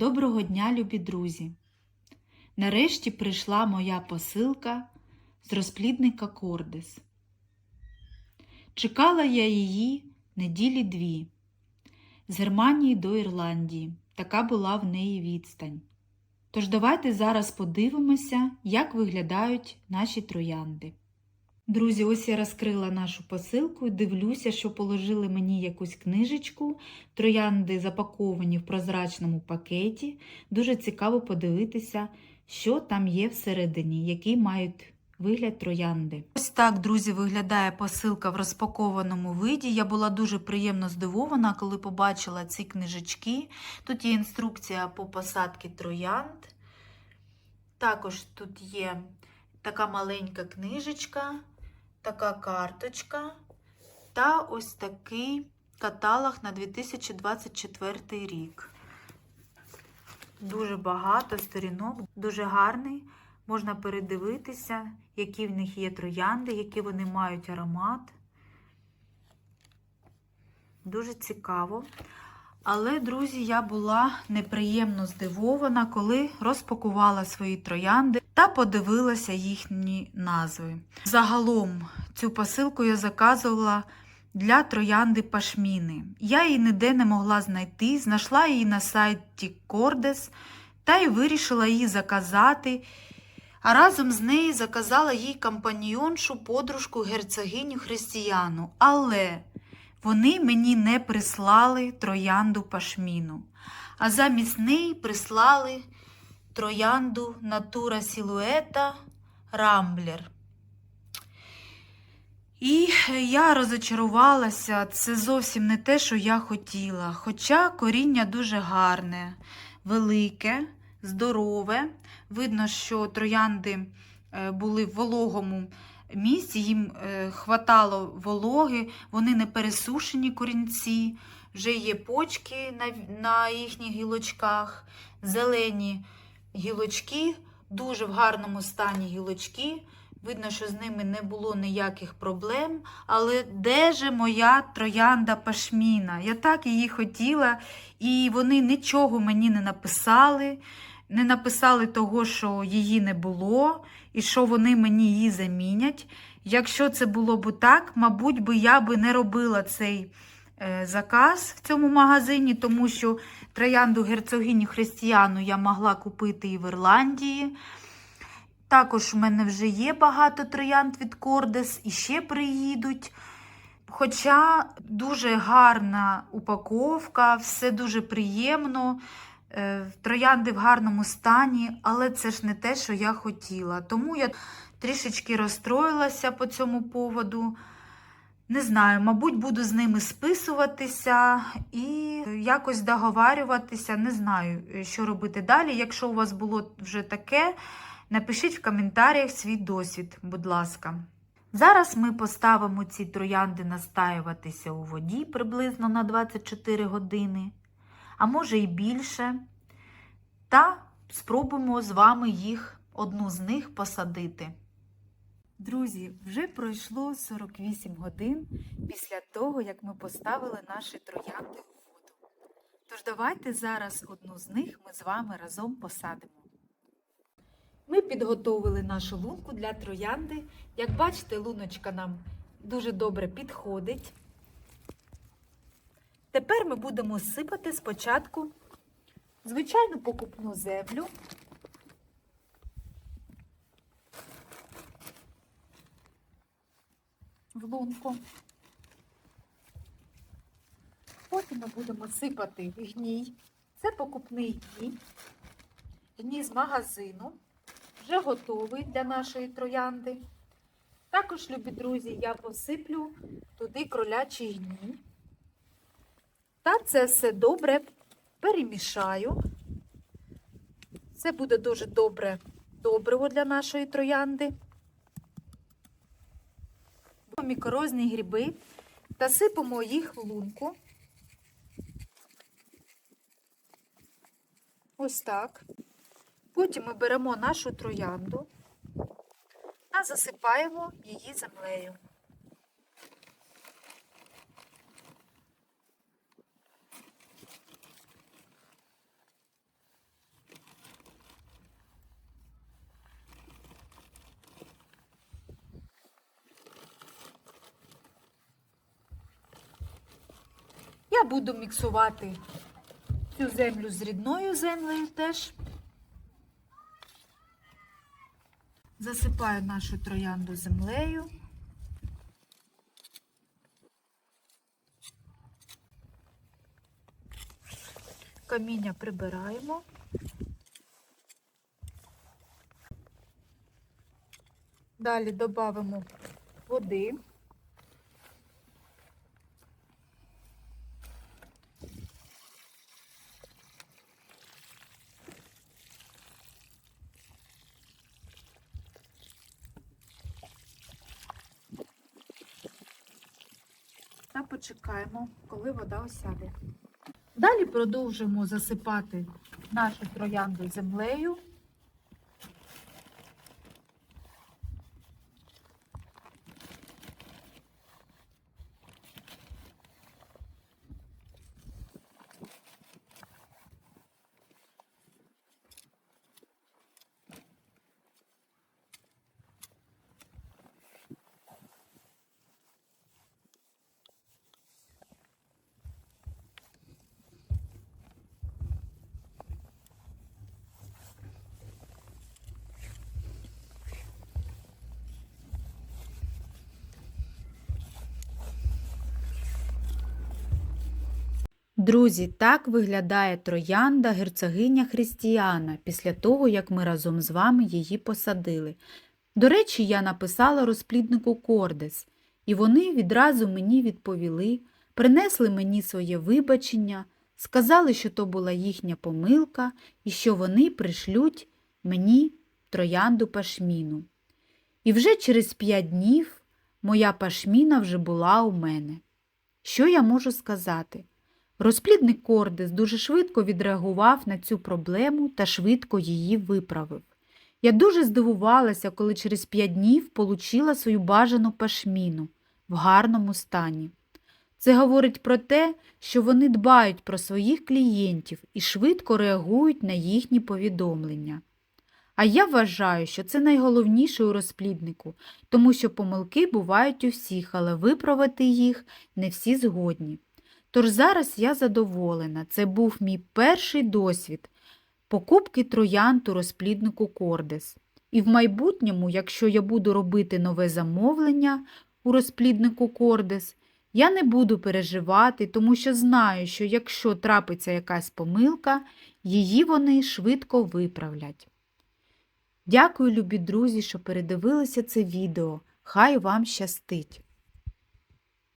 Доброго дня, любі друзі! Нарешті прийшла моя посилка з розплідника Кордес. Чекала я її неділі дві з Германії до Ірландії. Така була в неї відстань. Тож давайте зараз подивимося, як виглядають наші троянди. Друзі, ось я розкрила нашу посилку і дивлюся, що положили мені якусь книжечку. Троянди запаковані в прозрачному пакеті. Дуже цікаво подивитися, що там є всередині, який мають вигляд троянди. Ось так, друзі, виглядає посилка в розпакованому виді. Я була дуже приємно здивована, коли побачила ці книжечки. Тут є інструкція по посадці троянд. Також тут є така маленька книжечка, така карточка та ось такий каталог на 2024 рік. Дуже багато сторінок, дуже гарний. Можна передивитися, які в них є троянди, які вони мають аромат. Дуже цікаво. Але, друзі, я була неприємно здивована, коли розпакувала свої троянди та подивилася їхні назви. Загалом цю посилку я заказувала для троянди пашміни. Я її ніде не могла знайти, знайшла її на сайті Кордес та й вирішила її заказати. А разом з нею заказала їй компаньйоншу, подружку герцогиню Християну. Але вони мені не прислали троянду пашміну, а замість неї прислали троянду Натура Сілуета Рамблер. І я розочарувалася, це зовсім не те, що я хотіла. Хоча коріння дуже гарне, велике, здорове. Видно, що троянди були в вологому місці, їм хватало вологи, вони не пересушені корінці, вже є почки на, на їхніх гілочках, зелені гілочки, дуже в гарному стані гілочки. Видно, що з ними не було ніяких проблем. Але де же моя троянда пашміна? Я так її хотіла, і вони нічого мені не написали. Не написали того, що її не було, і що вони мені її замінять. Якщо це було б так, мабуть, би я би не робила цей е, заказ в цьому магазині, тому що троянду герцогиню християну я могла купити і в Ірландії. Також в мене вже є багато троянд від Кордес і ще приїдуть. Хоча дуже гарна упаковка, все дуже приємно. Троянди в гарному стані, але це ж не те, що я хотіла. Тому я трішечки розстроїлася по цьому поводу. Не знаю, мабуть, буду з ними списуватися і якось договарюватися. Не знаю, що робити далі. Якщо у вас було вже таке, напишіть в коментарях свій досвід, будь ласка. Зараз ми поставимо ці троянди настаюватися у воді приблизно на 24 години а може і більше. Та спробуємо з вами їх, одну з них посадити. Друзі, вже пройшло 48 годин після того, як ми поставили наші троянди у воду. Тож давайте зараз одну з них ми з вами разом посадимо. Ми підготовили нашу лунку для троянди. Як бачите, луночка нам дуже добре підходить. Тепер ми будемо сипати спочатку звичайну покупну землю. В лунку. Потім ми будемо сипати гній. Це покупний гній, гній з магазину, вже готовий для нашої троянди. Також, любі друзі, я посиплю туди кролячий гній. Та це все добре перемішаю. Це буде дуже добре добриво для нашої троянди. Мікорозні гриби та сипемо їх в лунку. Ось так. Потім ми беремо нашу троянду та засипаємо її землею. Я буду міксувати цю землю з рідною землею теж. Засипаю нашу троянду землею. Каміння прибираємо. Далі додамо води. Та почекаємо, коли вода осяде. Далі продовжуємо засипати нашу троянду землею. Друзі, так виглядає троянда герцогиня Христіана після того, як ми разом з вами її посадили. До речі, я написала розпліднику Кордес, і вони відразу мені відповіли, принесли мені своє вибачення, сказали, що то була їхня помилка і що вони пришлють мені троянду пашміну. І вже через п'ять днів моя пашміна вже була у мене. Що я можу сказати? Розплідник Кордес дуже швидко відреагував на цю проблему та швидко її виправив. Я дуже здивувалася, коли через п'ять днів получила свою бажану пашміну в гарному стані. Це говорить про те, що вони дбають про своїх клієнтів і швидко реагують на їхні повідомлення. А я вважаю, що це найголовніше у розпліднику, тому що помилки бувають у всіх, але виправити їх не всі згодні. Тож зараз я задоволена. Це був мій перший досвід покупки троянд у розпліднику Кордес. І в майбутньому, якщо я буду робити нове замовлення у розпліднику Кордес, я не буду переживати, тому що знаю, що якщо трапиться якась помилка, її вони швидко виправлять. Дякую, любі друзі, що передивилися це відео. Хай вам щастить!